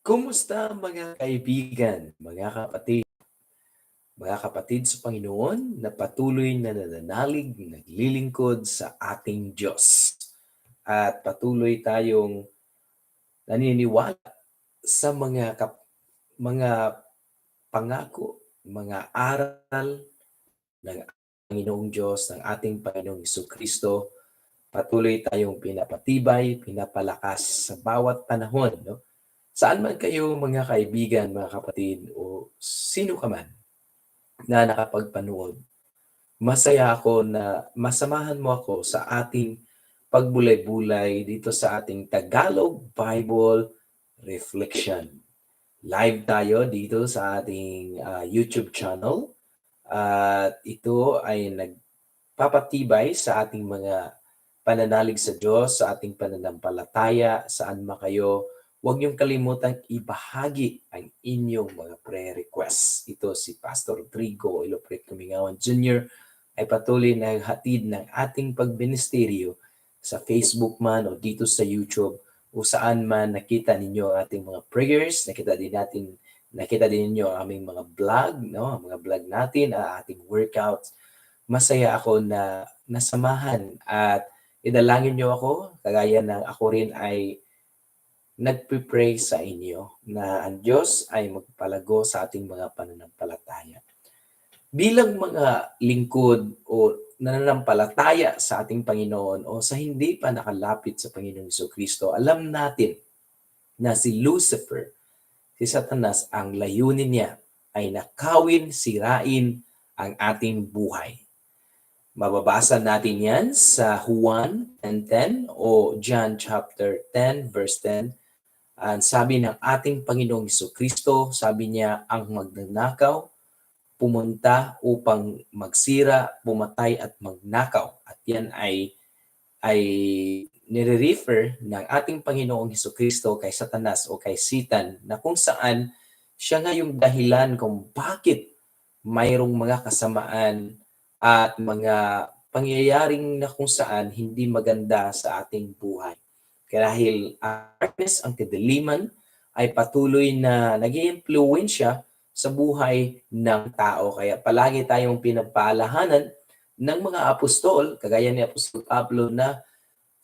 Kumusta mga kaibigan, mga kapatid? Mga kapatid sa Panginoon na patuloy na nananalig, naglilingkod sa ating Diyos. At patuloy tayong naniniwala sa mga kap- mga pangako, mga aral ng Panginoong Diyos, ng ating Panginoong Iso Kristo. Patuloy tayong pinapatibay, pinapalakas sa bawat panahon. No? Saan man kayo mga kaibigan, mga kapatid, o sino ka man na nakapagpanood, masaya ako na masamahan mo ako sa ating pagbulay-bulay dito sa ating Tagalog Bible Reflection. Live tayo dito sa ating uh, YouTube channel at ito ay nagpapatibay sa ating mga pananalig sa Diyos, sa ating pananampalataya, saan man kayo Huwag niyong kalimutang ibahagi ang inyong mga prayer requests. Ito si Pastor Rodrigo Ilopret Kumingawan Jr. ay patuloy na hatid ng ating pagministeryo sa Facebook man o dito sa YouTube o saan man nakita ninyo ang ating mga prayers, nakita din natin nakita din ninyo ang aming mga vlog, no? mga vlog natin, ang ating workouts. Masaya ako na nasamahan at idalangin niyo ako, kagaya ng ako rin ay nagpipray sa inyo na ang Diyos ay magpalago sa ating mga pananampalataya. Bilang mga lingkod o nananampalataya sa ating Panginoon o sa hindi pa nakalapit sa Panginoong Iso Kristo, alam natin na si Lucifer, si Satanas, ang layunin niya ay nakawin, sirain ang ating buhay. Mababasa natin yan sa Juan 10.10 o John chapter 10 verse 10 ang sabi ng ating Panginoong Iso Kristo, sabi niya, ang magnanakaw, pumunta upang magsira, pumatay at magnakaw. At yan ay ay nire-refer ng ating Panginoong Heso Kristo kay Satanas o kay Satan na kung saan siya nga yung dahilan kung bakit mayroong mga kasamaan at mga pangyayaring na kung saan hindi maganda sa ating buhay. Dahil ang darkness, ang kadiliman, ay patuloy na nag impluensya sa buhay ng tao. Kaya palagi tayong pinagpaalahanan ng mga apostol, kagaya ni Apostol Pablo na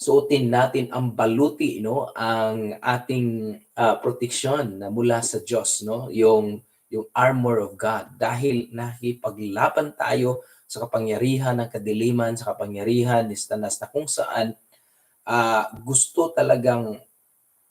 suotin natin ang baluti, no, ang ating uh, proteksyon na mula sa Diyos, no, yung yung armor of God. Dahil nakipaglaban tayo sa kapangyarihan ng kadiliman, sa kapangyarihan ni Stanas na kung saan uh, gusto talagang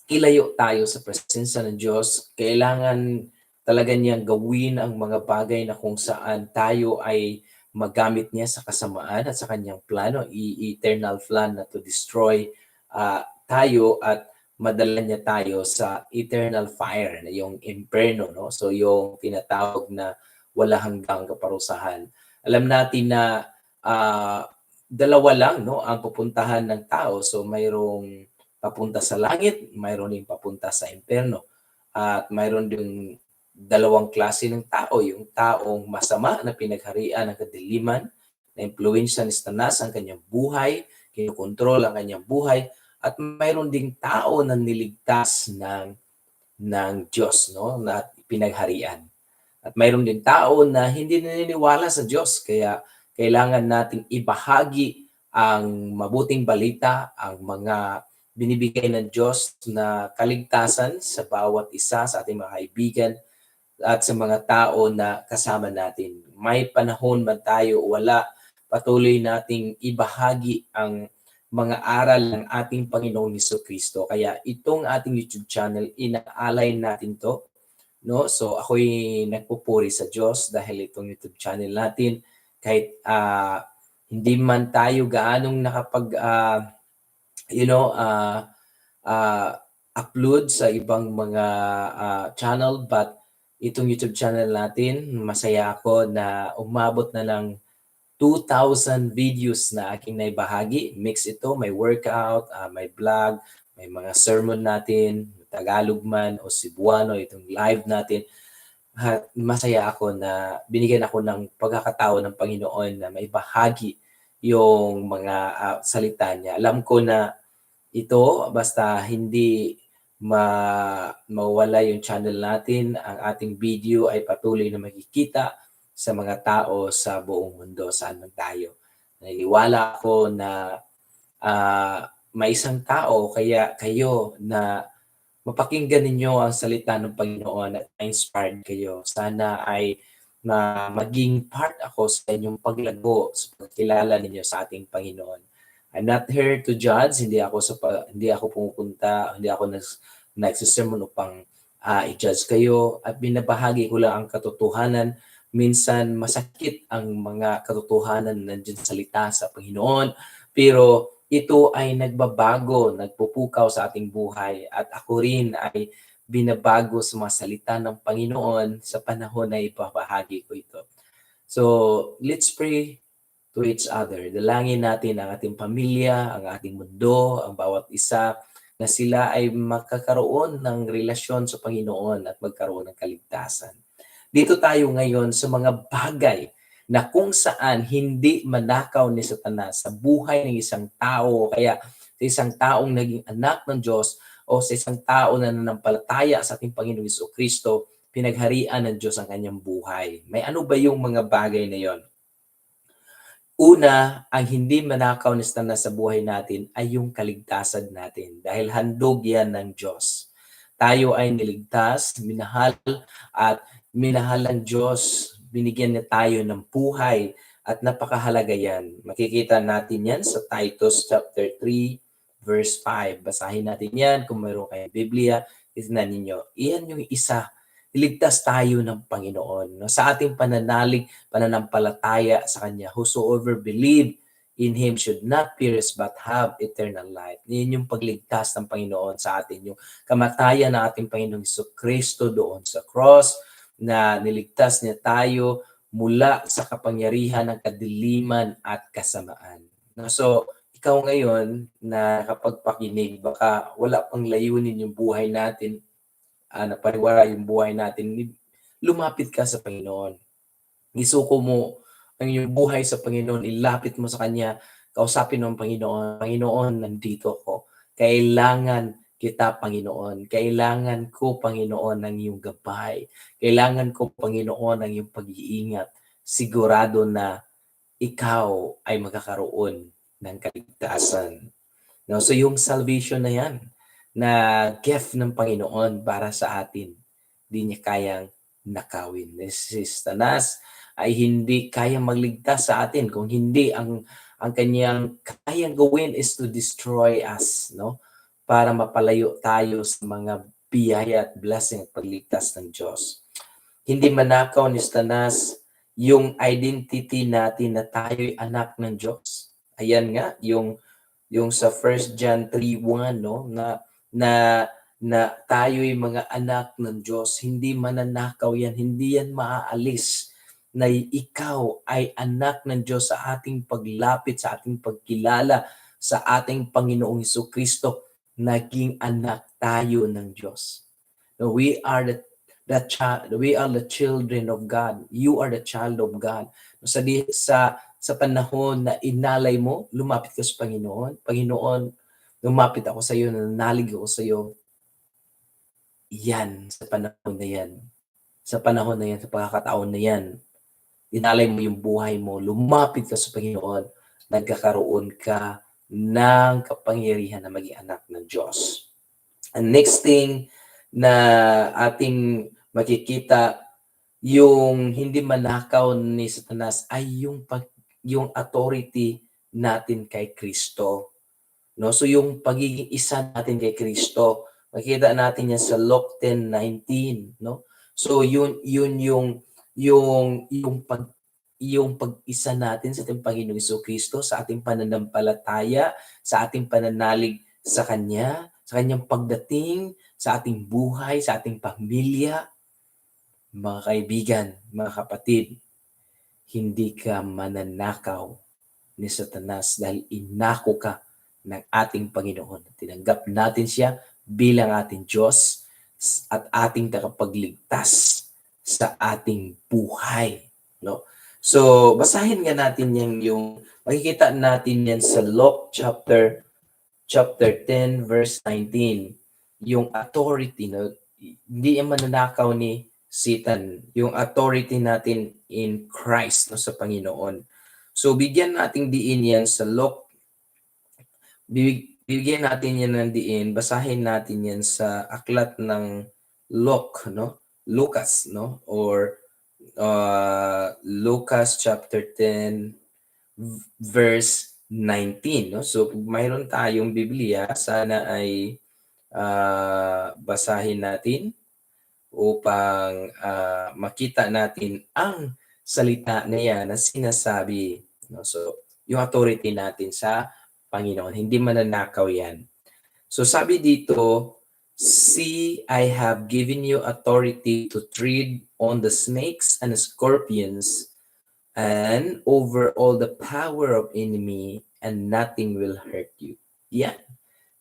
ilayo tayo sa presensya ng Diyos, kailangan talaga niyang gawin ang mga bagay na kung saan tayo ay magamit niya sa kasamaan at sa kanyang plano, eternal plan na to destroy uh, tayo at madala niya tayo sa eternal fire, na yung imperno, no? So yung tinatawag na wala hanggang kaparusahan. Alam natin na uh, dalawa lang no ang pupuntahan ng tao. So mayroong papunta sa langit, mayroon ding papunta sa impyerno. At mayroon ding dalawang klase ng tao, yung taong masama na pinagharian ng kadiliman, na impluensya ni Satanas ang kanyang buhay, kinokontrol ang kanyang buhay, at mayroon ding tao na niligtas ng ng Diyos, no, na pinagharian. At mayroon din tao na hindi naniniwala sa Diyos, kaya kailangan nating ibahagi ang mabuting balita, ang mga binibigay ng Diyos na kaligtasan sa bawat isa sa ating mga kaibigan at sa mga tao na kasama natin. May panahon man tayo wala, patuloy nating ibahagi ang mga aral ng ating Panginoong Heso Kristo. Kaya itong ating YouTube channel, inaalay natin to. No? So ako'y nagpupuri sa Diyos dahil itong YouTube channel natin kahit uh, hindi man tayo gaanong nakapag uh, you know uh, uh, upload sa ibang mga uh, channel but itong YouTube channel natin masaya ako na umabot na ng 2,000 videos na aking naibahagi. Mix ito, may workout, uh, may vlog, may mga sermon natin, Tagalog man o Cebuano, itong live natin at masaya ako na binigyan ako ng pagkakataon ng Panginoon na may bahagi yung mga uh, salita niya. Alam ko na ito basta hindi ma mawala yung channel natin, ang ating video ay patuloy na makikita sa mga tao sa buong mundo, saan man tayo. Naniniwala ako na uh, may isang tao, kaya kayo na mapakinggan ninyo ang salita ng Panginoon at inspired kayo. Sana ay na maging part ako sa inyong paglago sa pagkilala ninyo sa ating Panginoon. I'm not here to judge, hindi ako sa hindi ako pumupunta, hindi ako nags, nagsisermon upang uh, i-judge kayo at binabahagi ko lang ang katotohanan minsan masakit ang mga katotohanan na nandiyan salita sa Panginoon, pero ito ay nagbabago, nagpupukaw sa ating buhay at ako rin ay binabago sa mga salita ng Panginoon sa panahon na ipapahagi ko ito. So, let's pray to each other. Dalangin natin ang ating pamilya, ang ating mundo, ang bawat isa na sila ay makakaroon ng relasyon sa Panginoon at magkaroon ng kaligtasan. Dito tayo ngayon sa mga bagay na kung saan hindi manakaw ni Satanas sa buhay ng isang tao kaya sa isang taong naging anak ng Diyos o sa isang tao na nanampalataya sa ating Panginoong Iso Kristo, pinagharian ng Diyos ang kanyang buhay. May ano ba yung mga bagay na yon? Una, ang hindi manakaw ni Satanas sa buhay natin ay yung kaligtasan natin dahil handog yan ng Diyos. Tayo ay niligtas, minahal at minahal ng Diyos, binigyan niya tayo ng buhay at napakahalaga yan. Makikita natin yan sa Titus chapter 3 verse 5. Basahin natin yan kung mayroon kayong Biblia. Tignan ninyo. Iyan yung isa. Iligtas tayo ng Panginoon. No? Sa ating pananalig, pananampalataya sa Kanya, whosoever believe in Him should not perish but have eternal life. Yan yung pagligtas ng Panginoon sa atin. Yung kamatayan ng ating Panginoong Kristo doon sa cross na niligtas niya tayo mula sa kapangyarihan ng kadiliman at kasamaan. So, ikaw ngayon na kapag pakinig, baka wala pang layunin yung buhay natin, uh, napariwara yung buhay natin, lumapit ka sa Panginoon. Isuko mo ang iyong buhay sa Panginoon, ilapit mo sa Kanya, kausapin mo ang Panginoon, Panginoon, nandito ako. Kailangan kita, Panginoon. Kailangan ko, Panginoon, ng iyong gabay. Kailangan ko, Panginoon, ng iyong pag-iingat. Sigurado na ikaw ay magkakaroon ng kaligtasan. No? So yung salvation na yan, na gift ng Panginoon para sa atin, hindi niya kayang nakawin. Si Tanas ay hindi kayang magligtas sa atin kung hindi ang ang kanyang kayang gawin is to destroy us, no? Para mapalayo tayo sa mga biyaya at blessing at pagligtas ng Diyos. Hindi manakaw ni Stanas yung identity natin na tayo'y anak ng Diyos. Ayan nga, yung yung sa 1 John 3:1 no na na na tayo'y mga anak ng Diyos, hindi mananakaw yan, hindi yan maaalis na ikaw ay anak ng Diyos sa ating paglapit, sa ating pagkilala sa ating Panginoong Heso Kristo naging anak tayo ng Diyos. No, we are the the child, we are the children of God. You are the child of God. No, sa sa sa panahon na inalay mo, lumapit ka sa Panginoon. Panginoon, lumapit ako sa iyo, nanalig ako sa iyo. Yan, sa panahon na yan. Sa panahon na yan, sa pagkakataon na yan, inalay mo yung buhay mo, lumapit ka sa Panginoon, nagkakaroon ka ng kapangyarihan na maging anak ng Diyos. And next thing na ating makikita yung hindi manakaw ni Satanas ay yung pag, yung authority natin kay Kristo. No? So yung pagiging isa natin kay Kristo, makikita natin yan sa Luke 10:19, no? So yun yun yung yung yung pag yung pag-isa natin sa ating Panginoong Iso Kristo, sa ating pananampalataya, sa ating pananalig sa Kanya, sa Kanyang pagdating, sa ating buhay, sa ating pamilya. Mga kaibigan, mga kapatid, hindi ka mananakaw ni Satanas dahil inako ka ng ating Panginoon. Tinanggap natin siya bilang ating Diyos at ating takapagligtas sa ating buhay. No? So, basahin nga natin yan yung, makikita natin yan sa Luke chapter chapter 10 verse 19. yung authority, no? Hindi yan mananakaw ni Satan. Yung authority natin in Christ, no, sa Panginoon. So, bigyan natin diin yan sa Luke. Bibig, bigyan natin yan ng diin. Basahin natin yan sa aklat ng Luke, no? Lucas, no? Or uh, Lucas chapter 10 verse 19, no? So mayroon tayong Biblia, sana ay uh, basahin natin upang uh, makita natin ang salita na yan na sinasabi. No? So, yung authority natin sa Panginoon. Hindi mananakaw yan. So, sabi dito, See, I have given you authority to tread on the snakes and scorpions and over all the power of enemy and nothing will hurt you. Yan.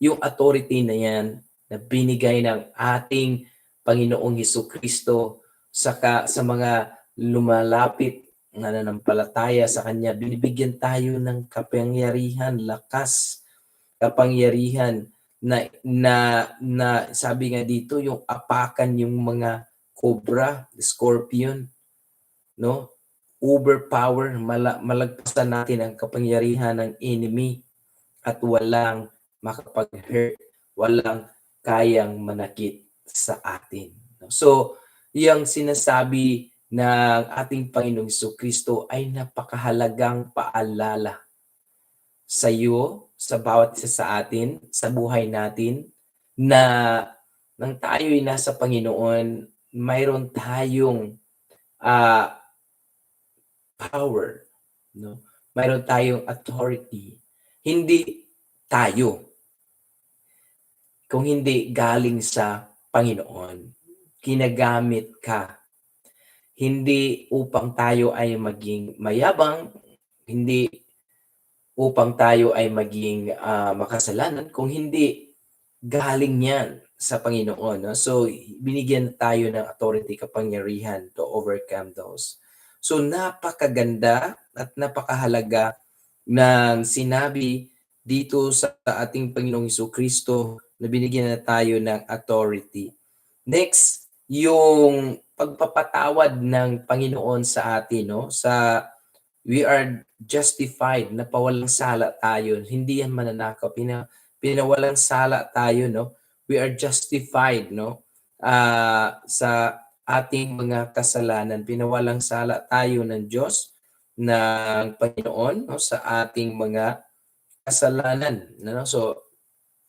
Yung authority na yan na binigay ng ating Panginoong Heso Kristo sa, sa mga lumalapit na nanampalataya sa Kanya, binibigyan tayo ng kapangyarihan, lakas, kapangyarihan na na na sabi nga dito yung apakan yung mga cobra, scorpion, no? Overpower, mala, malagpasan natin ang kapangyarihan ng enemy at walang makapag-hurt, walang kayang manakit sa atin. So, yung sinasabi ng ating Panginoong Kristo ay napakahalagang paalala sa iyo sa bawat isa sa atin, sa buhay natin, na nang tayo'y nasa Panginoon, mayroon tayong uh, power, no? Mayroon tayong authority. Hindi tayo. Kung hindi galing sa Panginoon, kinagamit ka. Hindi upang tayo ay maging mayabang, hindi upang tayo ay maging uh, makasalanan kung hindi galing yan sa Panginoon. No? So, binigyan tayo ng authority, kapangyarihan to overcome those. So, napakaganda at napakahalaga ng sinabi dito sa ating Panginoong Iso Kristo na binigyan na tayo ng authority. Next, yung pagpapatawad ng Panginoon sa atin, no? Sa we are justified na pawalang sala tayo. Hindi yan mananakaw. Pina, pinawalang sala tayo, no? We are justified, no? Uh, sa ating mga kasalanan. Pinawalang sala tayo ng Diyos ng Panginoon no? sa ating mga kasalanan. No? So,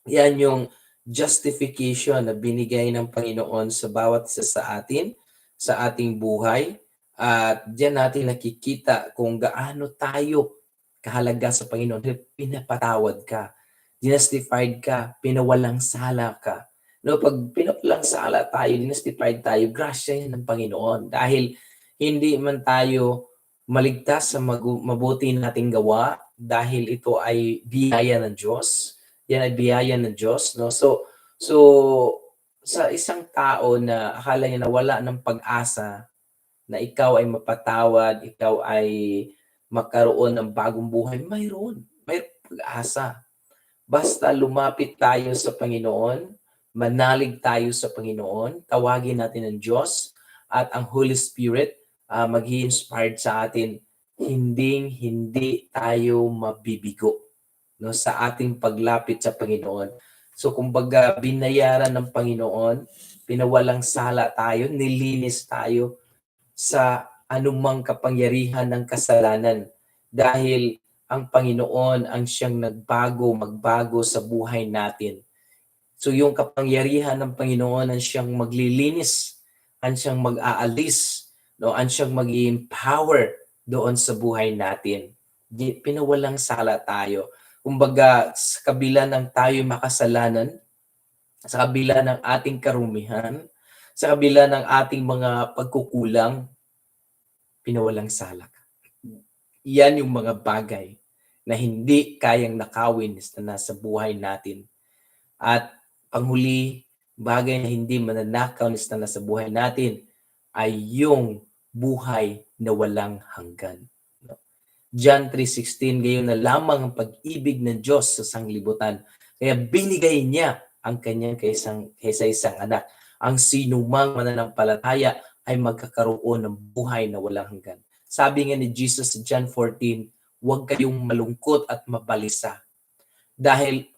yan yung justification na binigay ng Panginoon sa bawat isa sa atin, sa ating buhay at diyan natin nakikita kung gaano tayo kahalaga sa Panginoon. Pinapatawad ka, justified ka, pinawalang sala ka. No, pag pinawalang sala tayo, justified tayo, grasya yan ng Panginoon. Dahil hindi man tayo maligtas sa mabuti nating gawa dahil ito ay biyaya ng Diyos. Yan ay biyaya ng Diyos. No? So, so sa isang tao na akala niya na wala ng pag-asa, na ikaw ay mapatawad, ikaw ay magkaroon ng bagong buhay, mayroon. May pag-asa. Basta lumapit tayo sa Panginoon, manalig tayo sa Panginoon, tawagin natin ang Diyos at ang Holy Spirit uh, mag-inspired sa atin, hindi hindi tayo mabibigo no sa ating paglapit sa Panginoon. So kumbaga binayaran ng Panginoon, pinawalang sala tayo, nilinis tayo sa anumang kapangyarihan ng kasalanan dahil ang Panginoon ang siyang nagbago, magbago sa buhay natin. So yung kapangyarihan ng Panginoon ang siyang maglilinis, ang siyang mag-aalis, no, ang siyang mag-empower doon sa buhay natin. Pinawalang sala tayo. Kumbaga, sa kabila ng tayo makasalanan, sa kabila ng ating karumihan, sa kabila ng ating mga pagkukulang, pinawalang salak. Yan yung mga bagay na hindi kayang nakawin na nasa buhay natin. At panghuli, bagay na hindi mananakaw na nasa buhay natin ay yung buhay na walang hanggan. John 3.16, gayon na lamang ang pag-ibig ng Diyos sa sanglibutan. Kaya binigay niya ang kanyang kaisang, kaysa isang anak. Ang sinumang mananampalataya ay magkakaroon ng buhay na walang hanggan. Sabi nga ni Jesus sa John 14, huwag kayong malungkot at mabalisa. Dahil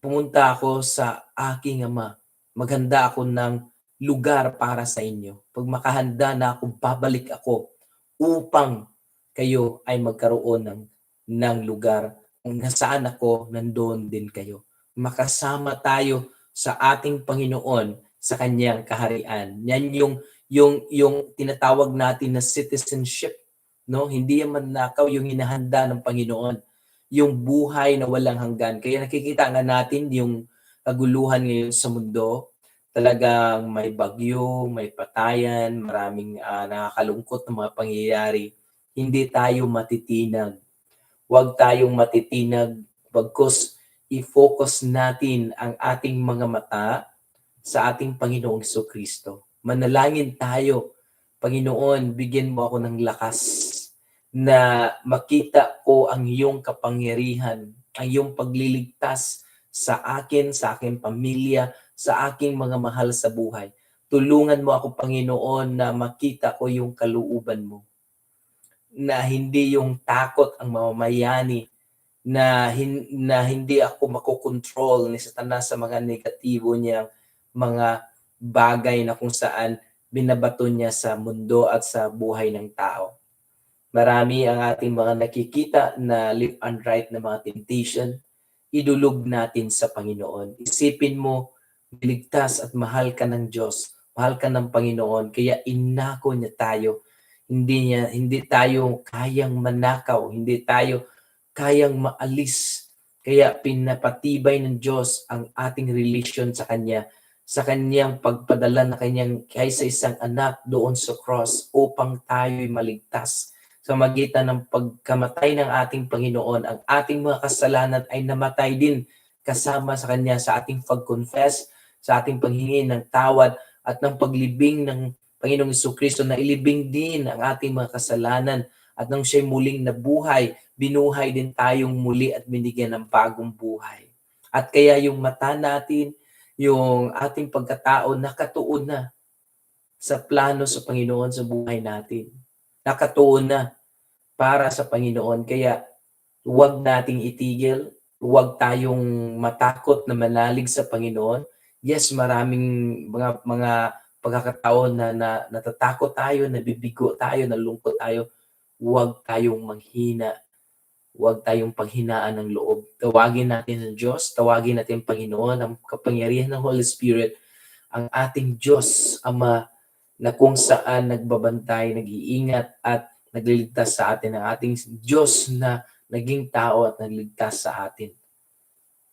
pumunta ako sa aking ama, maghanda ako ng lugar para sa inyo. Pag makahanda na ako, babalik ako upang kayo ay magkaroon ng, ng lugar. Kung nasaan ako, nandoon din kayo. Makasama tayo sa ating Panginoon sa kanyang kaharian. Yan yung yung yung tinatawag natin na citizenship, no? Hindi yan nakaw yung hinahanda ng Panginoon, yung buhay na walang hanggan. Kaya nakikita nga natin yung kaguluhan ngayon sa mundo, talagang may bagyo, may patayan, maraming uh, nakakalungkot na mga pangyayari. Hindi tayo matitinag. Huwag tayong matitinag bagkus i-focus natin ang ating mga mata sa ating Panginoong Kristo. Manalangin tayo, Panginoon, bigyan mo ako ng lakas na makita ko ang iyong kapangyarihan, ang iyong pagliligtas sa akin, sa aking pamilya, sa aking mga mahal sa buhay. Tulungan mo ako, Panginoon, na makita ko yung kaluuban mo. Na hindi yung takot ang mamamayani, na, hin- na hindi ako makokontrol ni Satanas sa mga negatibo niyang mga bagay na kung saan binabato niya sa mundo at sa buhay ng tao. Marami ang ating mga nakikita na live and right na mga temptation. Idulog natin sa Panginoon. Isipin mo, niligtas at mahal ka ng Diyos, mahal ka ng Panginoon, kaya inako niya tayo. Hindi niya hindi tayo kayang manakaw, hindi tayo kayang maalis. Kaya pinapatibay ng Diyos ang ating relation sa Kanya sa kanyang pagpadala na kanyang kaysa isang anak doon sa cross upang tayo'y maligtas. Sa magitan ng pagkamatay ng ating Panginoon, ang ating mga kasalanan ay namatay din kasama sa Kanya sa ating pag-confess sa ating panghingi ng tawad at ng paglibing ng Panginoong Kristo na ilibing din ang ating mga kasalanan at nang siya'y muling nabuhay, binuhay din tayong muli at binigyan ng bagong buhay. At kaya yung mata natin, yung ating pagkatao nakatuon na sa plano sa Panginoon sa buhay natin. Nakatuon na para sa Panginoon. Kaya huwag nating itigil, huwag tayong matakot na manalig sa Panginoon yes, maraming mga mga pagkakataon na, na natatakot tayo, nabibigo tayo, nalungkot tayo. Huwag tayong manghina. Huwag tayong panghinaan ng loob. Tawagin natin ang Diyos, tawagin natin ang Panginoon, ang kapangyarihan ng Holy Spirit, ang ating Diyos, Ama, na kung saan nagbabantay, nag-iingat at nagliligtas sa atin ang ating Diyos na naging tao at nagligtas sa atin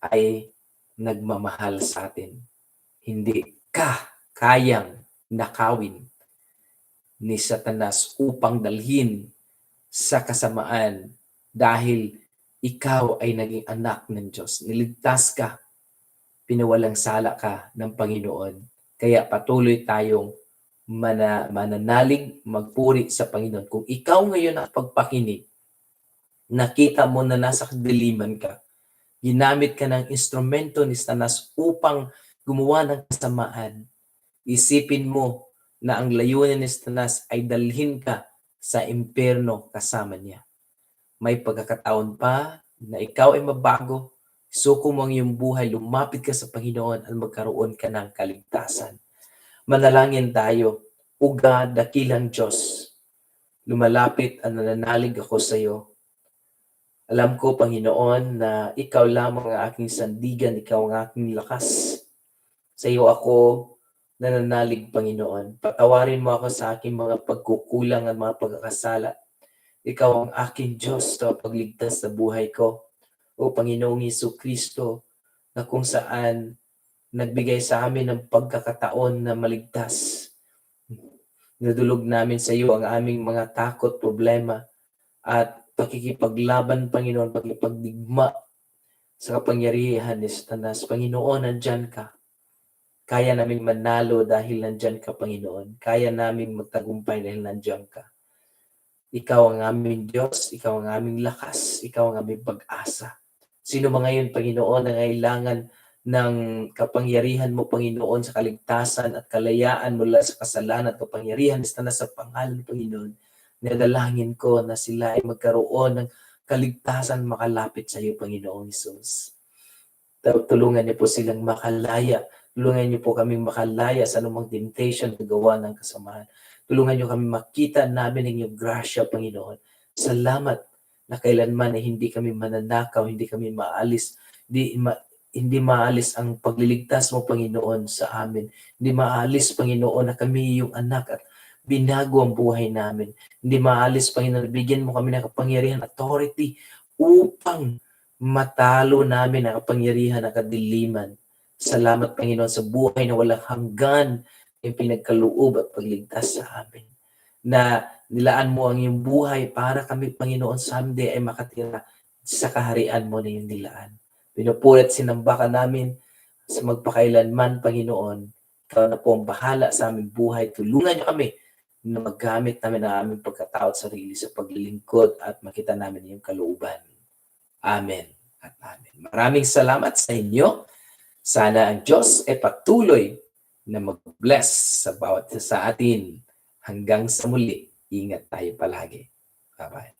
ay nagmamahal sa atin hindi ka kayang nakawin ni Satanas upang dalhin sa kasamaan dahil ikaw ay naging anak ng Diyos. Niligtas ka, pinawalang sala ka ng Panginoon. Kaya patuloy tayong mana, mananalig, magpuri sa Panginoon. Kung ikaw ngayon ang pagpakinig, nakita mo na nasa kadiliman ka, ginamit ka ng instrumento ni Satanas upang gumawa ng kasamaan, isipin mo na ang layunin ni Satanas ay dalhin ka sa impyerno kasama niya. May pagkakataon pa na ikaw ay mabago, suko mo ang iyong buhay, lumapit ka sa Panginoon at magkaroon ka ng kaligtasan. Manalangin tayo, uga dakilang Diyos. Lumalapit at nananalig ako sa iyo. Alam ko, Panginoon, na ikaw lamang ang aking sandigan, ikaw ang aking lakas. Sa iyo ako nananalig, Panginoon. Patawarin mo ako sa aking mga pagkukulang at mga pagkakasala. Ikaw ang aking Diyos sa pagligtas sa buhay ko. O Panginoong Iso Kristo, na kung saan nagbigay sa amin ng pagkakataon na maligtas. Nadulog namin sa iyo ang aming mga takot, problema, at pakikipaglaban, Panginoon, pakipagdigma sa kapangyarihan ni Satanas. Panginoon, nandyan ka. Kaya namin manalo dahil nandyan ka, Panginoon. Kaya namin magtagumpay dahil nandyan ka. Ikaw ang aming Diyos, ikaw ang aming lakas, ikaw ang aming pag-asa. Sino ba ngayon, Panginoon, na kailangan ng kapangyarihan mo, Panginoon, sa kaligtasan at kalayaan mula sa kasalanan at kapangyarihan na sa pangalan, Panginoon. Nadalangin ko na sila ay magkaroon ng kaligtasan makalapit sa iyo, Panginoong Isus. Tulungan niyo po silang makalaya. Tulungan niyo po kaming makalaya sa anumang temptation na gawa ng kasamahan. Tulungan niyo kami makita namin ang inyong grasya, Panginoon. Salamat na kailanman ay hindi kami mananakaw, hindi kami maalis, hindi, ma, hindi maalis ang pagliligtas mo, Panginoon, sa amin. Hindi maalis, Panginoon, na kami yung anak at binago ang buhay namin. Hindi maalis, Panginoon, bigyan mo kami ng kapangyarihan, authority, upang matalo namin ang kapangyarihan ng kadiliman. Salamat, Panginoon, sa buhay na walang hanggan yung pinagkaloob at pagligtas sa amin. Na nilaan mo ang iyong buhay para kami, Panginoon, someday ay makatira sa kaharian mo na yung nilaan. Pinupulit sinamba ka namin sa magpakailanman, Panginoon. Ikaw na po ang bahala sa aming buhay. Tulungan niyo kami na maggamit namin ang aming pagkatao at sarili sa paglilingkod at makita namin yung kalooban. Amen at amen. Maraming salamat sa inyo. Sana ang Diyos ay patuloy na mag-bless sa bawat sa atin. Hanggang sa muli, ingat tayo palagi. Bye-bye.